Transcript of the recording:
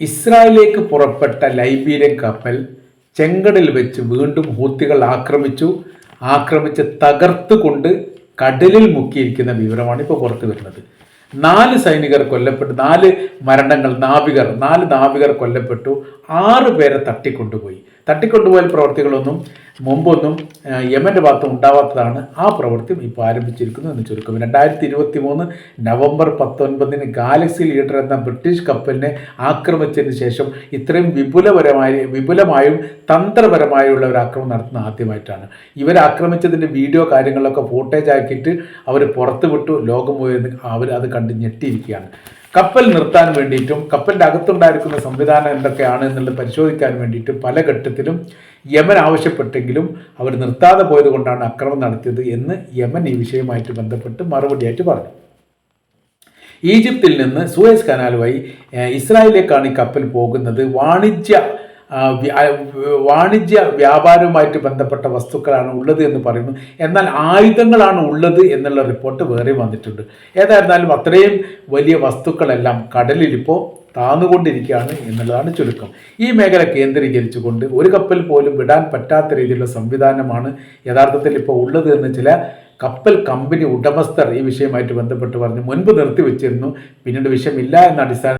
ഇസ്രായേലിലേക്ക് പുറപ്പെട്ട ലൈബീരിയൻ കപ്പൽ ചെങ്കടലിൽ വെച്ച് വീണ്ടും ഹൂത്തികൾ ആക്രമിച്ചു. ആക്രമിച്ച് തകർത്തുകൊണ്ട് കടലിൽ മുക്കിയിരിക്കുന്ന വിവരമാണ് ഇപ്പോൾ പുറത്തു വരുന്നത്. നാല് സൈനികർ കൊല്ലപ്പെട്ടു. നാല് മരണങ്ങൾ നാവികർ നാല് നാവികർ കൊല്ലപ്പെട്ടു. ആറ് പേരെ തട്ടിക്കൊണ്ടുപോയി. തട്ടിക്കൊണ്ടുപോയ പ്രവർത്തികളൊന്നും മുമ്പൊന്നും യമന്റെ ഭാഗത്ത് ഉണ്ടാവാത്തതാണ് ആ പ്രവൃത്തി ഇപ്പോൾ ആരംഭിച്ചിരിക്കുന്നു എന്ന് ചുരുക്കം. രണ്ടായിരത്തി ഇരുപത്തി മൂന്ന് നവംബർ പത്തൊൻപതിന് ഗാലക്സി ലീഡർ എന്ന ബ്രിട്ടീഷ് കപ്പലിനെ ആക്രമിച്ചതിന് ശേഷം ഇത്രയും വിപുലപരമായി വിപുലമായും തന്ത്രപരമായുള്ള ഒരു ആക്രമണം നടത്തുന്ന ആദ്യമായിട്ടാണ്. ഇവർ ആക്രമിച്ചതിന്റെ വീഡിയോ കാര്യങ്ങളൊക്കെ ഫോട്ടേജ് ആക്കിയിട്ട് അവർ പുറത്തുവിട്ടു ലോകം പോയി അവർ അത് കണ്ട് ഞെട്ടിയിരിക്കുകയാണ്. കപ്പൽ നിർത്താൻ വേണ്ടിയിട്ടും കപ്പലിന്റെ അകത്തുണ്ടായിരിക്കുന്ന സംവിധാനം എന്തൊക്കെയാണ് എന്നുള്ളത് പരിശോധിക്കാൻ വേണ്ടിയിട്ട് പല ഘട്ടത്തിലും യമൻ ആവശ്യപ്പെട്ടെങ്കിലും അവർ നിർത്താതെ പോയത് കൊണ്ടാണ് അക്രമം നടത്തിയത് എന്ന് യമൻ ഈ വിഷയവുമായിട്ട് ബന്ധപ്പെട്ട് മറുപടിയായിട്ട് പറഞ്ഞു. ഈജിപ്തിൽ നിന്ന് സൂയസ് കനാൽ വഴി ഇസ്രായേലിലേക്കാണ് ഈ കപ്പൽ പോകുന്നത്. വാണിജ്യ വാണിജ്യ വ്യാപാരവുമായിട്ട് ബന്ധപ്പെട്ട വസ്തുക്കളാണ് ഉള്ളത് എന്ന് പറയുന്നു. എന്നാൽ ആയുധങ്ങളാണ് ഉള്ളത് എന്നുള്ള റിപ്പോർട്ട് വേറെ വന്നിട്ടുണ്ട്. ഏതായിരുന്നാലും അത്രയും വലിയ വസ്തുക്കളെല്ലാം കടലിൽ ഇപ്പോൾ താന്നുകൊണ്ടിരിക്കുകയാണ് എന്നുള്ളതാണ് ചുരുക്കം. ഈ മേഖല കേന്ദ്രീകരിച്ചുകൊണ്ട് ഒരു കപ്പൽ പോലും വിടാൻ പറ്റാത്ത രീതിയിലുള്ള സംവിധാനമാണ് യഥാർത്ഥത്തിൽ ഇപ്പോൾ ഉള്ളത് എന്ന് ചില കപ്പൽ കമ്പനി ഉടമസ്ഥർ ഈ വിഷയമായിട്ട് ബന്ധപ്പെട്ട് പറഞ്ഞു മുൻപ് നിർത്തി വെച്ചിരുന്നു പിന്നീട് വിഷയമില്ല എന്ന അടിസ്ഥാന